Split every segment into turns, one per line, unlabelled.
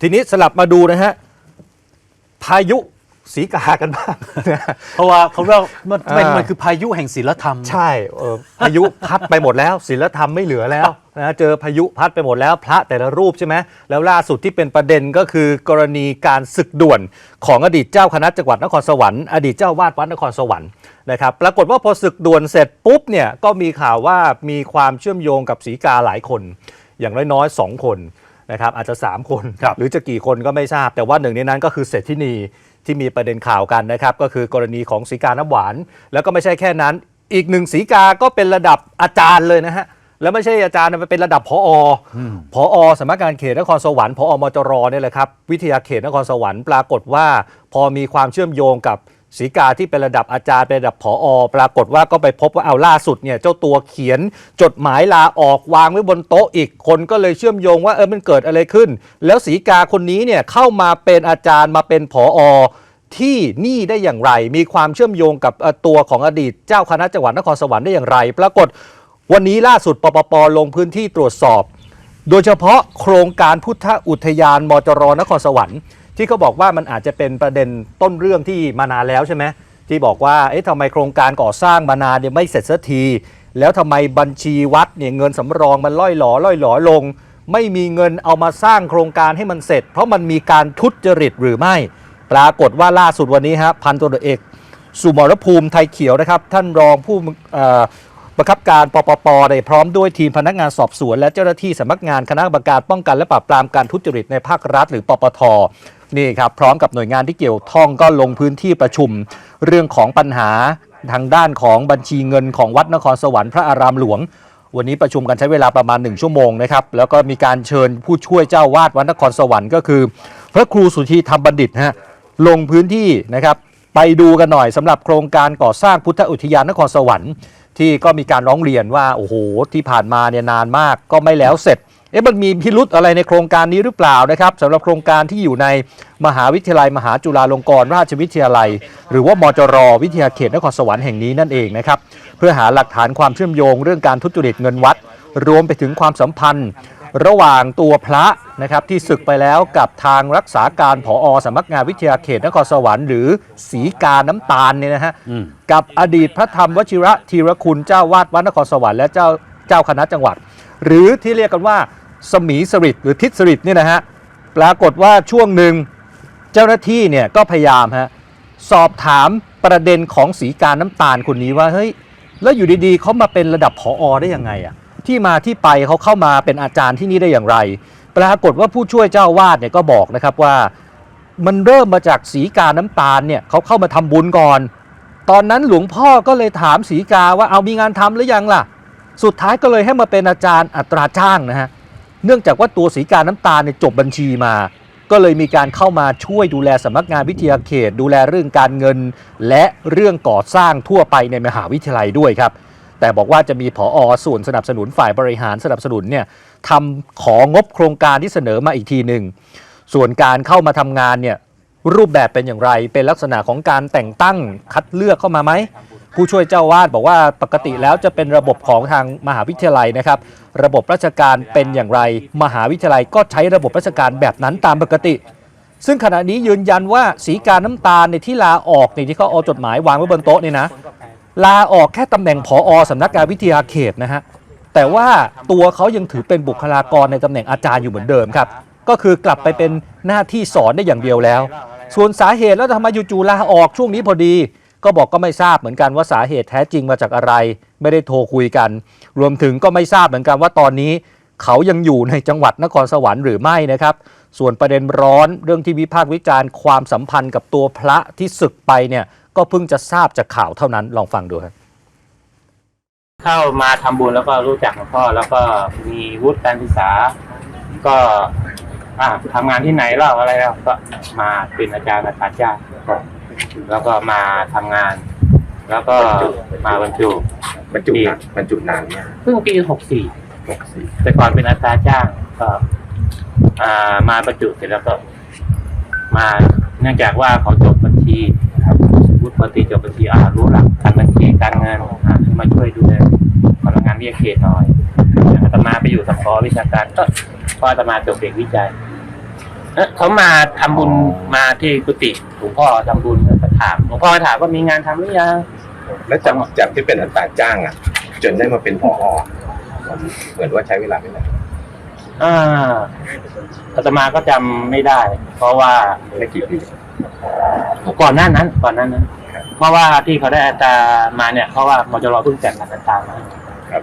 ทีนี้สลับมาดูนะฮะพายุสีกากันบ้าง
เพราะว่าเขาเรียกว่ามันเป็น
อ่ามั
มันคือพายุแห่งศีลธรรม
ใช่เออพายุพัดไปหมดแล้วศีลธรรมไม่เหลือแล้วนะเจอพายุพัดไปหมดแล้วพระแต่ละรูปใช่ไหมแล้วล่าสุดที่เป็นประเด็นก็คือกรณีการศึกด่วนของอดีตเจ้าคณะจังหวัดนครสวรรค์อดีตเจ้าวาดวัดนครสวรรค์นะครับปรากฏว่าพอศึกด่วนเสร็จปุ๊บเนี่ยก็มีข่าวว่ามีความเชื่อมโยงกับสีกาหลายคน อย่างน้อยๆสองคน นะครับอาจจะ 3 คน
ครับ
หรือจะกี่คนก็ไม่ทราบ แต่ว่าหนึ่งในนั้นก็คือเศรษฐินีที่มีประเด็นข่าวกันนะครับ ก็คือกรณีของสีกาน้ำหวาน แล้วก็ไม่ใช่แค่นั้น อีกหนึ่งสีกาก็เป็นระดับอาจารย์เลยนะฮะแล้วไม่ใช่อาจารย์นะมันเป็นระดับพอพอสำนักงานเขตนครสวรรค์พอมจรเนี่ยแหละครับวิทยาเขตนครสวรรค์ปรากฏว่า พอมีความเชื่อมโยงกับ สีกาที่เป็นระดับอาจารย์เป็นระดับผอปรากฏว่าก็ไปพบว่าเอาล่าสุดเนี่ยเจ้าตัวเขียนจดหมายลาออกวางไว้บนโต๊ะอีกคนก็เลยเชื่อมโยงว่าเออมันเกิดอะไรขึ้น แล้วสีกาคนนี้เนี่ยเข้ามาเป็นอาจารย์มาเป็นผอที่นี่ได้อย่างไร มีความเชื่อมโยงกับตัวของอดีตเจ้าคณะจังหวัดนครสวรรค์ได้อย่างไร ปรากฏวันนี้ล่าสุดปปปลงพื้นที่ตรวจสอบ โดยเฉพาะโครงการพุทธอุทยานมจรนครสวรรค์ ที่เขาบอกว่ามันอาจจะเป็นประเด็นต้นเรื่องที่มานานแล้วใช่ไหมที่บอกว่าเอ๊ะทำไมโครงการก่อสร้างมานานเนี่ยไม่เสร็จสักที แล้วทำไมบัญชีวัดเนี่ยเงินสำรองมันล่อยหลอล่อยหลอลง ไม่มีเงินเอามาสร้างโครงการให้มันเสร็จ เพราะมันมีการทุจริตหรือไม่ ปรากฏว่าล่าสุดวันนี้ฮะพันตำรวจเอกสุมรภูมิไทยเขียวนะครับ ท่านรองผู้เอ่อบังคับการปปปได้พร้อมด้วยทีมพนักงานสอบสวน และเจ้าหน้าที่สำนักงานคณะกรรมการป้องกันและปราบปรามการทุจริตในภาครัฐ หรือปปท นี่ครับพร้อมกับหน่วยงานที่เกี่ยวข้องก็ลงพื้นที่ประชุม เรื่องของปัญหาทางด้านของบัญชีเงินของวัดนครสวรรค์พระอารามหลวง วันนี้ประชุมกันใช้เวลาประมาณ 1 ชั่วโมงนะครับแล้วก็มีการเชิญผู้ช่วยเจ้าวาดวัดนครสวรรค์ก็คือ พระครูสุธีธรรมบัณฑิตฮะลงพื้นที่นะครับไปดูกันหน่อยสำหรับโครงการก่อสร้างพุทธอุทยานนครสวรรค์ ที่ก็มีการร้องเรียนว่าโอ้โหที่ผ่านมาเนี่ยนานมากก็ไม่แล้วเสร็จ เอ๊ะมันมีพิรุธอะไรในโครงการนี้หรือเปล่านะครับสำหรับโครงการที่อยู่ในมหาวิทยาลัย มหาจุฬาลงกรณราชวิทยาลัย หรือว่ามจร วิทยาเขตนครสวรรค์แห่งนี้นั่นเองนะครับเพื่อหาหลักฐานความเชื่อมโยงเรื่องการทุจริตเงินวัด รวมไปถึงความสัมพันธ์ ระหว่างตัวพระนะครับที่ศึกไปแล้วกับทางรักษาการผอสำนักงานวิทยาเขตนครสวรรค์หรือสีกาน้ำตาลเนี่ยนะฮะ
อืม
กับอดีตพระธรรมวชิระธีรคุณเจ้าวาดวัดนครสวรรค์และเจ้าเจ้าคณะจังหวัด หรือที่เรียกกันว่า สมีสริตหรือทิศสริตเนี่ยนะฮะปรากฏว่าช่วงหนึ่งเจ้าหน้าที่เนี่ยก็พยายามฮะสอบถามประเด็นของสีการน้ำตาลคนนี้ว่าเฮ้ยแล้วอยู่ดีๆเขามาเป็นระดับผออได้ยังไงอะที่มาที่ไปเขาเข้ามาเป็นอาจารย์ที่นี่ได้อย่างไร ปรากฏว่าผู้ช่วยเจ้าวาดเนี่ยก็บอกนะครับว่ามันเริ่มมาจากสีกาน้ำตาลเนี่ยเขาเข้ามาทำบุญก่อน ตอนนั้นหลวงพ่อก็เลยถามสีกาว่าเอามีงานทำหรือยังล่ะ สุดท้ายก็เลยให้มาเป็นอาจารย์อัตราจ้างนะฮะ เนื่องจากว่าตัวสีการน้ำตาลเนี่ยจบบัญชีมา ก็เลยมีการเข้ามาช่วยดูแลสำนักงานวิทยาเขต ดูแลเรื่องการเงิน และเรื่องก่อสร้างทั่วไปในมหาวิทยาลัยด้วยครับ แต่บอกว่าจะมีผออส่วนสนับสนุนฝ่ายบริหารสนับสนุนเนี่ยทำของบโครงการที่เสนอมาอีกทีหนึ่งส่วนการเข้ามาทำงานเนี่ยรูปแบบเป็นอย่างไร เป็นลักษณะของการแต่งตั้งคัดเลือกเข้ามาไหม ผู้ช่วยเจ้าวาดบอกว่าปกติแล้วจะเป็นระบบของทางมหาวิทยาลัยนะครับ ระบบราชการเป็นอย่างไร มหาวิทยาลัยก็ใช้ระบบราชการแบบนั้นตามปกติ ซึ่งขณะนี้ยืนยันว่าสีการน้ำตาลในที่ลาออกในที่เขาเอาจดหมายวางไว้บนโต๊ะนี่นะลาออกแค่ตำแหน่งผอสำนักงานวิทยาเขตนะฮะแต่ว่าตัวเขายังถือเป็นบุคลากรในตำแหน่งอาจารย์อยู่เหมือนเดิมครับก็คือกลับไปเป็นหน้าที่สอนได้อย่างเดียวแล้ว ส่วนสาเหตุแล้วทำไมจู่ๆลาออกช่วงนี้พอดี ก็บอกก็ไม่ทราบเหมือนกันว่าสาเหตุแท้จริงมาจากอะไร ไม่ได้โทรคุยกัน รวมถึงก็ไม่ทราบเหมือนกันว่าตอนนี้ เขายังอยู่ในจังหวัดนครสวรรค์หรือไม่นะครับ ส่วนประเด็นร้อนเรื่องที่วิพากษ์วิจารณ์ความสัมพันธ์กับตัวพระที่ศึกไปเนี่ยก็เพิ่งจะทราบจากข่าวเท่านั้นลองฟังดูครับ
เข้ามาทำบุญแล้วก็รู้จักหลวงพ่อแล้วก็มีวุฒิการศึกษา ก็อ่าทำงานที่ไหนเล่าอะไรแล้วก็มาเป็นอาจารย์อาจารย์จ้า แล้วก็มาทำงาน แล้วก็มาบรรจุ
บรรจุนานบรรจุนานเนี่ย
เพิ่งปีหกสี่
หกสี่
แต่ก่อนเป็นอาจารย์จ้างก็อ่ามาบรรจุเสร็จแล้วก็ มาเนื่องจากว่าเขาจบบัญชีครับวุฒิปฏิจบบัญชีอ่ารู้หลักการบัญชีการเงินอ่าให้มาช่วยดูแลพนักงานวิทยาเขตหน่อยอาตมาไปอยู่สัมพอวิชาการก็เพราะอาตมาจบเด็กวิจัย เอ๊ะเขามาทำบุญมาที่กุฏิหลวงพ่อทำบุญแล้วก็ถามหลวงพ่อถามว่ามีงานทำหรือยัง
แล้วจากจากที่เป็นอัตราจ้างอะ จนได้มาเป็นผอเหมือนว่าใช้เวลาไม่นาน
อ่าอาตมาก็จำไม่ได้ เพราะว่า
ไม่กี่ปี
ก่อนหน้านั้น ก่อนหน้านั้นเพราะว่าที่เขาได้อัตรามาเนี่ย เพราะว่ามจรเพิ่งจัดงานอัตรามา
ครับ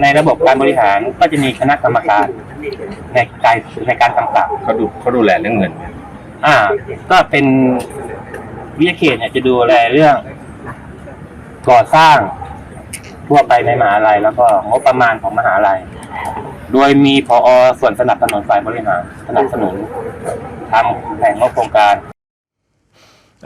ในระบบการบริหารก็จะมีคณะกรรมการในการในการกำกับ
เขาดูเขาดูแลเรื่องเงิน
อ่า ก็เป็นวิทยาเขตเนี่ยจะดูแลเรื่อง ก่อสร้างทั่วไปในมหาลัย แล้วก็งบประมาณของมหาลัย โดยมีพอส่วนสนับสนุนฝ่ายบริหารสนับสนุนทำแผนงบโครงการ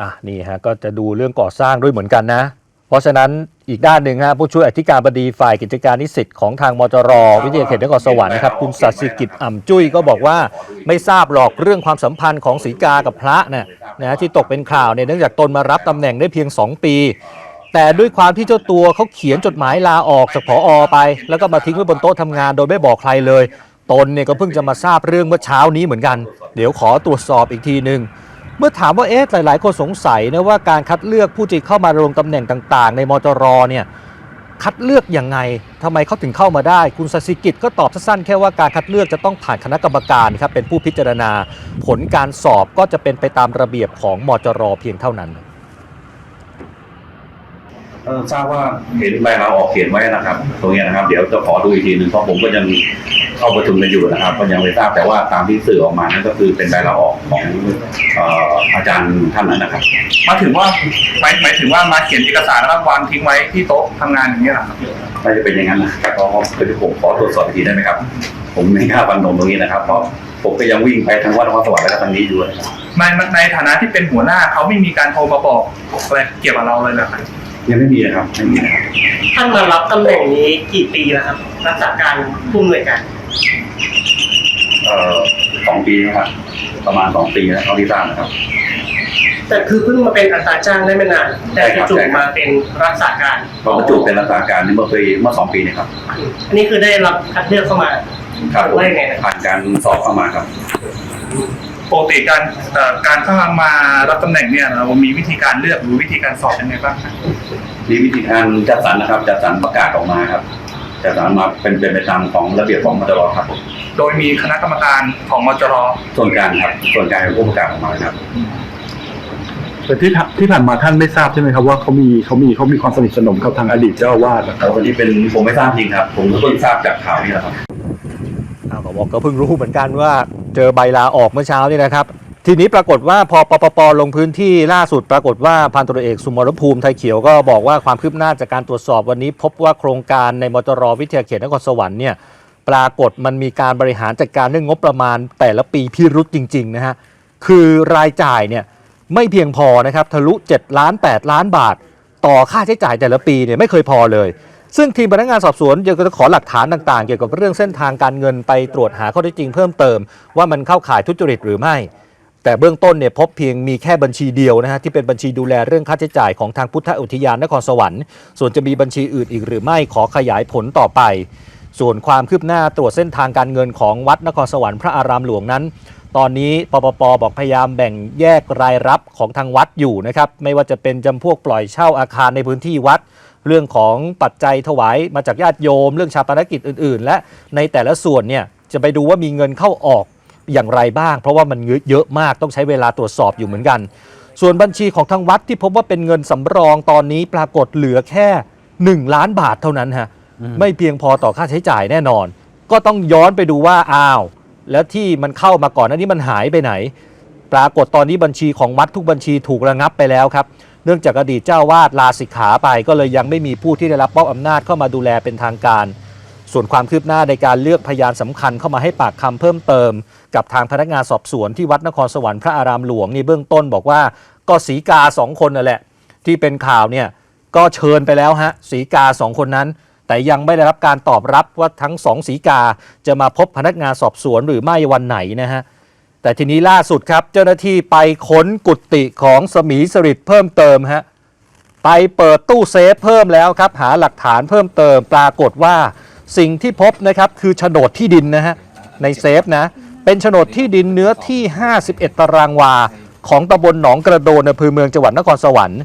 อะนี่ฮะก็จะดูเรื่องก่อสร้างด้วยเหมือนกันนะ เพราะฉะนั้นอีกด้านหนึ่งฮะผู้ช่วยอธิการบดีฝ่ายกิจการนิสิตของทางมจร วิทยาเขตนครสวรรค์นะครับคุณสัสิกิจอ่ำจุ้ยก็บอกว่าไม่ทราบหรอกเรื่องความสัมพันธ์ของศรีกากับพระเนี่ยนะที่ตกเป็นข่าวเนี่ยเนื่องจากตนมารับตำแหน่งได้เพียง 2 ปี แต่ด้วยความที่เจ้าตัวเขาเขียนจดหมายลาออกจากผออไป แล้วก็มาทิ้งไว้บนโต๊ะทำงานโดยไม่บอกใครเลย ตนเนี่ยก็เพิ่งจะมาทราบเรื่องเมื่อเช้านี้เหมือนกัน เดี๋ยวขอตรวจสอบอีกทีหนึ่ง เมื่อถามว่าเอ๊ะหลาย ๆ คนสงสัยนะว่าการคัดเลือกผู้ที่เข้ามาดำรงตำแหน่งต่าง ๆ ในมจรเนี่ยคัดเลือกยังไงทำไมเขาถึงเข้ามาได้ คุณสศิกิจก็ตอบสั้นๆแค่ว่าการคัดเลือกจะต้องผ่านคณะกรรมการครับเป็นผู้พิจารณา ผลการสอบก็จะเป็นไปตามระเบียบของมจรเพียงเท่านั้น
เออทราบว่าเห็นใบลาออกเขียนไว้นะครับ ตรงเนี้ยนะครับ เดี๋ยวจะขอดูอีกทีหนึ่งเพราะผมก็ยังเข้าประชุมกันอยู่นะครับ ก็ยังไม่ทราบแต่ว่าตามที่สื่อออกมานั่นก็คือเป็นใบลาออกของเอ่ออาจารย์ท่านนั้นนะครับ
มาถึงว่าหมายหมายถึงว่ามาเขียนเอกสารแล้วก็วางทิ้งไว้ที่โต๊ะทำงานอย่างนี้ยเหรอครับ
น่าจะเป็นอย่างนั้นนะครับก็คือผมขอตรวจสอบอีกทีได้ไหมครับ ผมไม่กล้าฟันธงตรงนี้นะครับเพราะผมก็ยังวิ่งไปทั้งวัดนครสวรรค์และก็ทางนี้อยู่นะครับ
ในในฐานะที่เป็นหัวหน้าเขาไม่มีการโทรมาบอกอะไรเกี่ยวกับเราเลยนะครับ
ยังไม่มีนะครับไม่มีนะครับ
ท่านมารับตำแหน่งนี้กี่ปีแล้วครับ รักษาการผู้อำนวยการ
เอ่อสองปีนะครับ ประมาณสองปีนะเท่าที่ทราบนะครับ
แต่คือเพิ่งมาเป็นอัตราจ้างได้ไม่นาน แต่
ใช่ครับ
จู่
ใช่ครับ
ๆมาเป็นรักษาการ
ก็บรรจุเป็นรักษาการเมื่อปีเมื่อสองปีเนะครับ
อันนี้คือได้รับคัดเลือกเข้ามา
ครับผม
ว่ายังไงนะครับ
ผ่านการสอบเข้ามาครับ
ปกติการเอ่อการเข้ามารับตำแหน่งเนี่ยเรามีวิธีการเลือกหรือวิธีการสอบยังไงบ้างครับ
มีวิธีการจัดสรรนะครับ จัดสรรประกาศออกมาครับ จัดสรรมาเป็นเป็นไปตามของระเบียบของมจรครับผม
โดยมีคณะกรรมการของมจร
ส่วนกลารครับ ส่วนกลารเป็นผู้ประกาศออกมาครับ
แต่ที่ผ่านที่ผ่านมาท่านไม่ทราบใช่ไหมครับว่าเขามีเขามีเขามีความสนิทสนมกับทางอดีตเจ้าอาวาสนะค
แต่
รับ
วันนี้เป็นผมไม่ทราบจริงครับ ผมก็เพิ่งทราบจากข่าวนี่แหละครับ
อ้าวก็บอกก็เพิ่งรู้เหมือนกันว่า เจอใบลาออกเมื่อเช้านี่นะครับ ทีนี้ปรากฏว่าพอปปปลงพื้นที่ล่าสุดปรากฏว่าพันตรวจเอกสุมรภูมิไทยเขียวก็บอกว่าความคืบหน้าจากการตรวจสอบวันนี้ พบว่าโครงการในมจรวิทยาเขตนครสวรรค์เนี่ยปรากฏมันมีการบริหารจัดการเรื่องงบประมาณ แต่ละปีพิรุษจริงๆนะฮะคือรายจ่ายเนี่ยไม่เพียงพอนะครับทะลุ 7 ล้าน 8 ล้านบาท ต่อค่าใช้จ่ายแต่ละปีเนี่ยไม่เคยพอเลย ซึ่งทีมพนักงานสอบสวนเดี๋ยวก็จะขอหลักฐานต่างๆ เกี่ยวกับเรื่องเส้นทางการเงินไปตรวจหาข้อเท็จจริงเพิ่มเติม ว่ามันเข้าข่ายทุจริตหรือไม่ แต่เบื้องต้นเนี่ยพบเพียงมีแค่บัญชีเดียวนะฮะที่เป็นบัญชีดูแลเรื่องค่าใช้จ่ายของทางพุทธอุทยานนครสวรรค์ส่วนจะมีบัญชีอื่นอีกหรือไม่ขอขยายผลต่อไป ส่วนความคืบหน้าตรวจเส้นทางการเงินของวัดนครสวรรค์พระอารามหลวงนั้นตอนนี้ปปปบอกพยายามแบ่งแยกรายรับของทางวัดอยู่นะครับ ไม่ว่าจะเป็นจำพวกปล่อยเช่าอาคารในพื้นที่วัด เรื่องของปัจจัยถวายมาจากญาติโยม เรื่องชาปนกิจอื่น ๆ และในแต่ละส่วนเนี่ยจะไปดูว่ามีเงินเข้าออกอย่างไรบ้าง เพราะว่ามันเยอะมากต้องใช้เวลาตรวจสอบอยู่เหมือนกัน ส่วนบัญชีของทางวัดที่พบว่าเป็นเงินสำรองตอนนี้ปรากฏเหลือแค่ 1 ล้านบาทเท่านั้นฮะไม่เพียงพอต่อค่าใช้จ่ายแน่นอน ก็ต้องย้อนไปดูว่าอ้าว แล้วที่มันเข้ามาก่อนหน้านี้มันหายไปไหน ปรากฏตอนนี้บัญชีของวัดทุกบัญชีถูกระงับไปแล้วครับ เนื่องจากอดีตเจ้าวาดลาสิกขาไปก็เลยยังไม่มีผู้ที่ได้รับมอบอำนาจเข้ามาดูแลเป็นทางการ ส่วนความคืบหน้าในการเลือกพยานสำคัญเข้ามาให้ปากคำเพิ่มเติม กับทางพนักงานสอบสวนที่วัดนครสวรรค์พระอารามหลวงนี่เบื้องต้นบอกว่าก็สีกาสองคนนั่นแหละ ที่เป็นข่าวเนี่ยก็เชิญไปแล้วฮะสีกาสองคนนั้น แต่ยังไม่ได้รับการตอบรับว่าทั้งสองสีกาจะมาพบพนักงานสอบสวนหรือไม่วันไหนนะฮะ แต่ทีนี้ล่าสุดครับ เจ้าหน้าที่ไปค้นกุฏิของสมีสริตเพิ่มเติมฮะไปเปิดตู้เซฟเพิ่มแล้วครับ หาหลักฐานเพิ่มเติมปรากฏว่าสิ่งที่พบนะครับคือโฉนดที่ดินนะฮะในเซฟนะ เป็นโฉนดที่ดินเนื้อที่ 51 ตารางวา ของตำบลหนองกระโดนอำเภอเมืองจังหวัดนครสวรรค์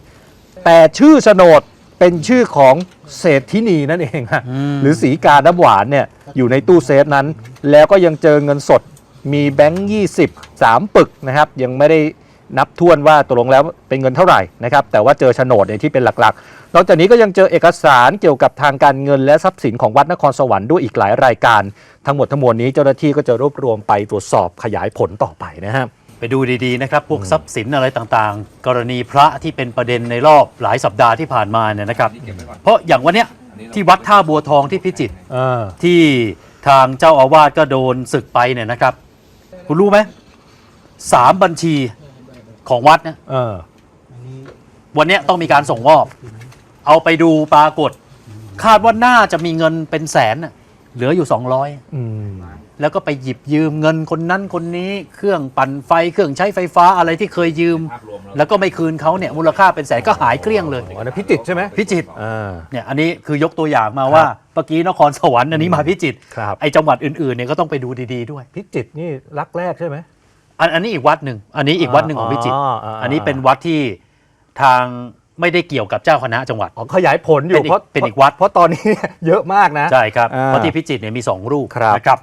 แต่ชื่อโฉนดเป็นชื่อของเศรษฐินีนั่นเองฮะหรือสีกาน้ำหวานเนี่ยอยู่ในตู้เซฟนั้น แล้วก็ยังเจอเงินสด มีแบงค์20 3ปึกนะครับ ยังไม่ได้นับทวนว่าตกลงแล้วเป็นเงินเท่าไหร่นะครับ แต่ว่าเจอโฉนดเนี่ยที่เป็นหลักๆ นอกจากนี้ก็ยังเจอเอกสารเกี่ยวกับทางการเงินและทรัพย์สินของวัดนครสวรรค์ด้วยอีกหลายรายการ ทั้งหมดทั้งมวลนี้เจ้าหน้าที่ก็จะรวบรวมไปตรวจสอบขยายผลต่อไปนะครับ
ไปดูดีๆนะครับพวกทรัพย์สินอะไรต่างๆ กรณีพระที่เป็นประเด็นในรอบหลายสัปดาห์ที่ผ่านมาเนี่ยนะครับ เพราะอย่างวันเนี้ยที่วัดท่าบัวทองที่พิจิตร
เออ
ที่ทางเจ้าอาวาสก็โดนศึกไปเนี่ยนะครับ คุณรู้ไหมสามบัญชีของวัดเนี่ย
เออ
วันเนี้ยต้องมีการส่งมอบ เอาไปดูปรากฏ คาดว่าน่าจะมีเงินเป็นแสนน่ะเหลืออยู่200
อืม
แล้วก็ไปหยิบยืมเงินคนนั้นคนนี้เครื่องปั่นไฟเครื่องใช้ไฟฟ้าอะไรที่เคยยืมแล้วก็ไม่คืนเขาเนี่ยมูลค่าเป็นแสนก็หายเกลี้ยงเลย
อันนั้นพิจิตรใช่ไหม
พิจิตร
อ่า
เนี่ยอันนี้คือยกตัวอย่างมาว่าเมื่อกี้นครสวรรค์อันนี้มาพิจิตร
ครับ
ไอจังหวัดอื่นๆเนี่ยก็ต้องไปดูดีๆด้วย
พิจิตรนี่รักแรกใช่ไหม
อันอันนี้อีกวัดหนึ่งอันนี้อีกวัดหนึ่งของพิจิตร
อ๋ออ๋ออ๋ออั
อันนี้เป็นวัดที่ทางไม่ได้เกี่ยวกับเจ้าคณะจังหวัด
อ๋อขยายผลอยู่
เป็นอีก
เพราะ
เป็นอีกวัด
เพราะตอนนี้ เยอะมากนะ
ใช่ครับ
อ่า
เพราะที่พิจิตรเนี่ยมีสองรูป
ครับ
นะครับ